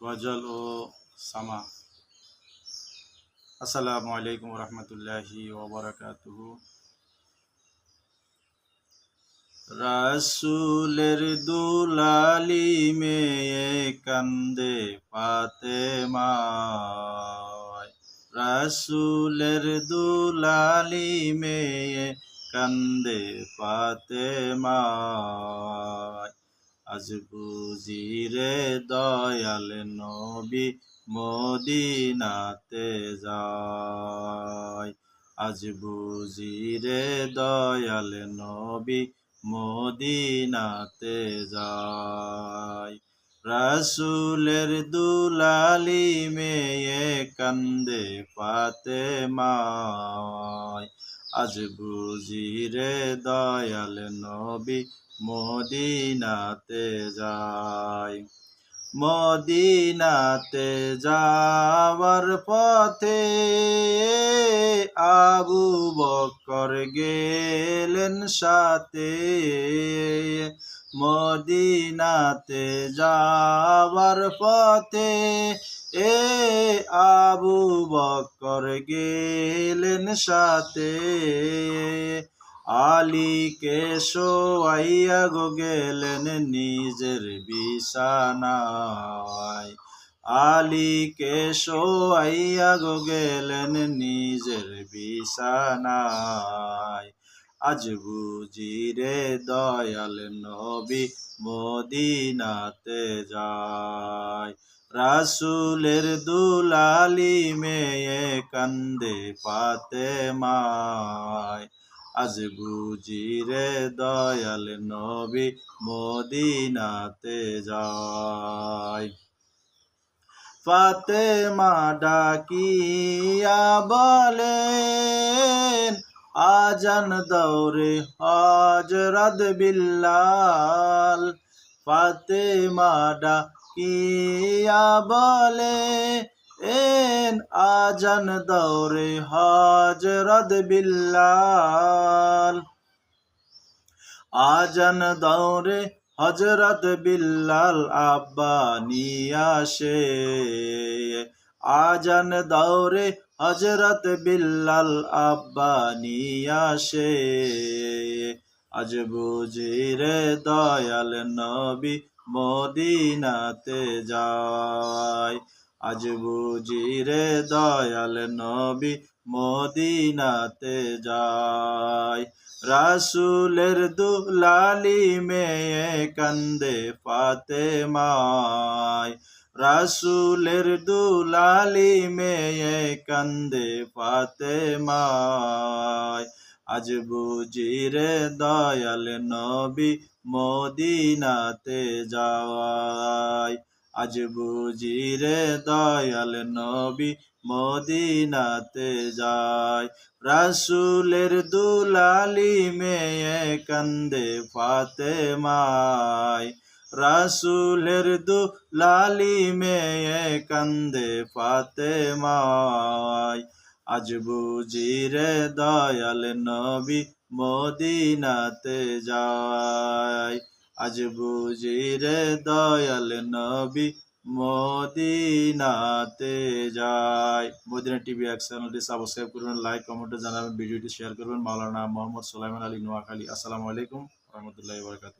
গজল ও সামা। আসসালামু আলাইকুম রহমতুল্লাহি ওবরাকাতুহু রাসুলের দুলালি মেয়ে কান্দে পাতে মায় রাসুলের দুলালি মেয়ে কান্দে পাতে মায় আজ বুঝি রে দয়াল নবী মদিনাতে যায়। আজ বুঝি রে দয়াল নবী মদিনাতে যায়। রাসুলের দুলালি মেয়ে কান্দে পাতে মায় আজ বুঝি রে দয়াল নবী মদিনাতে যায় মদিনাতে যাওয়ার পথে আবু বকর গেলেন সাথে। মদিনাতে যাওয়ার পথে এ আবু বকর গেলেন সাথে। আলীকে শোয়াইয়া গো গেলেন নিজের বিছানায়। আলীকে শোয়াইয়া গো গেলেন নিজের বিছানায়। আজ বুঝি রে দয়াল নবী মদিনাতে যায়। রাসুলের দুলালি মেয়ে কান্দে পাতে মায় আজ বুঝি রে দয়াল নবী মদিনাতে যায়। ফাতেমা ডাকিয়া বলেন, আজান দৌরে হজরত বিল্লাল। ফাতেমা ডাকিয়া বলে, এন আজান দৌরে হজরত বিল্লাল। আজান দৌরে হজরত বিল্লাল আব্বা নিয়াসে আজান দৌরে হজরত বিল্লাল আব্বা নিয়াসে আজ বুঝি রে দয়াল নবী মদিনাতে যায় আজ বুঝি রে দয়াল নবী মদিনাতে যায় রাসুলের দুলালি মেয়ে কান্দে পাতে মায় রাসুলের দুলালি মেয়ে কান্দে পাতে মায় আজ বুঝি রে দয়াল নবী মদিনাতে যাওয়ায় আজ বুঝি রে দয়াল নবী মদিনাতে যায় রাসুলের দুলালি মেয়ে কান্দে ফাতে মায় রাসুলের দুলালি মেয়ে কান্দে ফাতে মায় আজ বুঝি রে দয়াল নবী মদিনাতে যায়। আজ বুঝি রে দয়াল নবী মদিনাতে যায়। মদিনা টিভি এক চ্যানেলটি সাবস্ক্রাইব করবেন, লাইক, কমেন্টে জানাবেন, ভিডিওটি শেয়ার করবেন। মাওলানা মোহাম্মদ সোলাইমান আলী নোয়াখালী। আসসালামু আলাইকুম রহমতুল্লাহ বরকাত